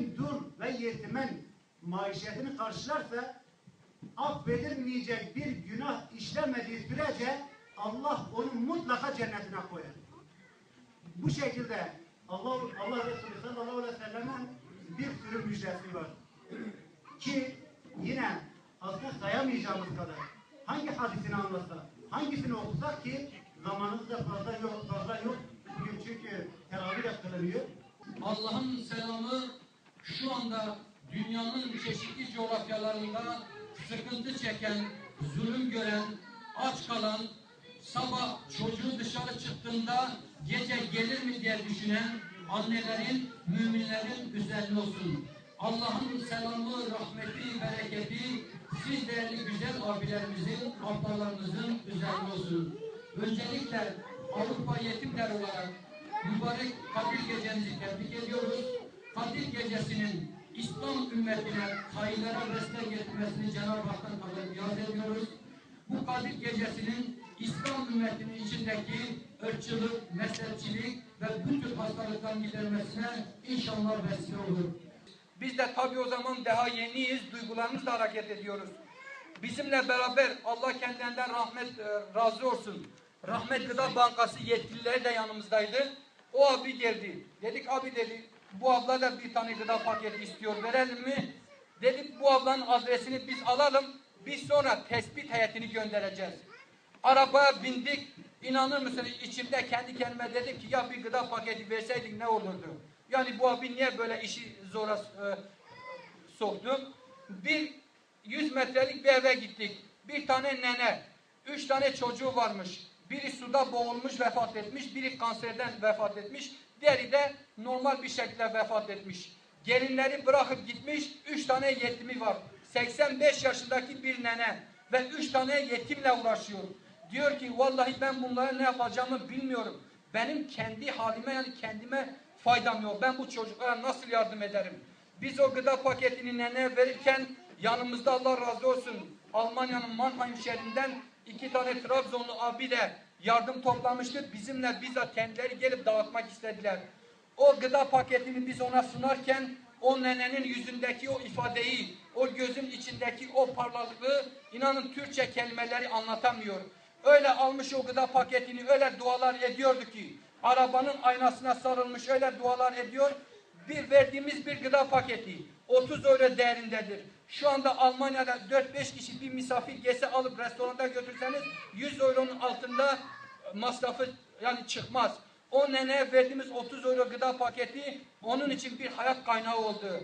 yetim dul ve yetimen maişetini karşılarsa affedilmeyecek bir günah işlemediği sürece Allah onu mutlaka cennetine koyar. Bu şekilde Allah Allah Resulü sallallahu aleyhi ve sellem'in bir sürü müjdesi var. Ki yine aslında sayamayacağımız kadar hangi hadisini anlatsak, hangisini okusak ki zamanımız da fazla yok, fazla yok. Bugün çünkü teravih de. Allah'ın selamı şu anda dünyanın çeşitli coğrafyalarında sıkıntı çeken, zulüm gören, aç kalan, sabah çocuğu dışarı çıktığında gece gelir mi diye düşünen annelerin, müminlerin üzerine olsun. Allah'ın selamı, rahmeti, bereketi siz değerli güzel abilerimizin, ablalarımızın üzerine olsun. Öncelikle Avrupa Yetimler olarak mübarek Kadir Gecenizi tebrik ediyoruz. Kadir Gecesi'nin İslam ümmetine hayırlara vesile getirmesini Cenab-ı Hak'tan niyaz ediyoruz. Bu Kadir Gecesi'nin İslam ümmetinin içindeki ırkçılık, mezhepçilik ve bu tür hastalıkların gidermesine inşallah vesile olur. Biz de tabii o zaman daha yeniyiz, duygularımızla hareket ediyoruz. Bizimle beraber Allah kendilerinden rahmet e, razı olsun. Rahmet Gıda Bankası yetkilileri de yanımızdaydı. O abi geldi. Dedik abi dedi bu abla da bir tane gıda paketi istiyor verelim mi? Dedik bu ablanın adresini biz alalım. Biz sonra tespit heyetini göndereceğiz. Arabaya bindik. İnanır mısınız içimde kendi kendime dedim ki ya bir gıda paketi verseydik ne olurdu? Yani bu abi niye böyle işi zora e, soktu? Bir 100 metrelik bir eve gittik. Bir tane nene, üç tane çocuğu varmış. Biri suda boğulmuş vefat etmiş, biri kanserden vefat etmiş, diğeri de normal bir şekilde vefat etmiş. Gelinleri bırakıp gitmiş, üç tane yetimi var. 85 yaşındaki bir nene ve üç tane yetimle uğraşıyor. Diyor ki vallahi ben bunlara ne yapacağımı bilmiyorum. Benim kendi halime yani kendime faydam yok. Ben bu çocuklara nasıl yardım ederim? Biz o gıda paketini nene verirken yanımızda Allah razı olsun Almanya'nın Mannheim şehrinden iki tane Trabzonlu abi de yardım toplamıştı. Bizimle bizzat kendileri gelip dağıtmak istediler. O gıda paketini biz ona sunarken o nenenin yüzündeki o ifadeyi, o gözün içindeki o parlaklığı inanın Türkçe kelimeleri anlatamıyor. Öyle almış o gıda paketini öyle dualar ediyordu ki arabanın aynasına sarılmış öyle dualar ediyor. Bir verdiğimiz bir gıda paketi 30 euro değerindedir. Şu anda Almanya'da 4-5 kişi bir misafir gelse alıp restoranda götürseniz 100 euronun altında masrafı yani çıkmaz. O neneye verdiğimiz 30 euro gıda paketi onun için bir hayat kaynağı oldu.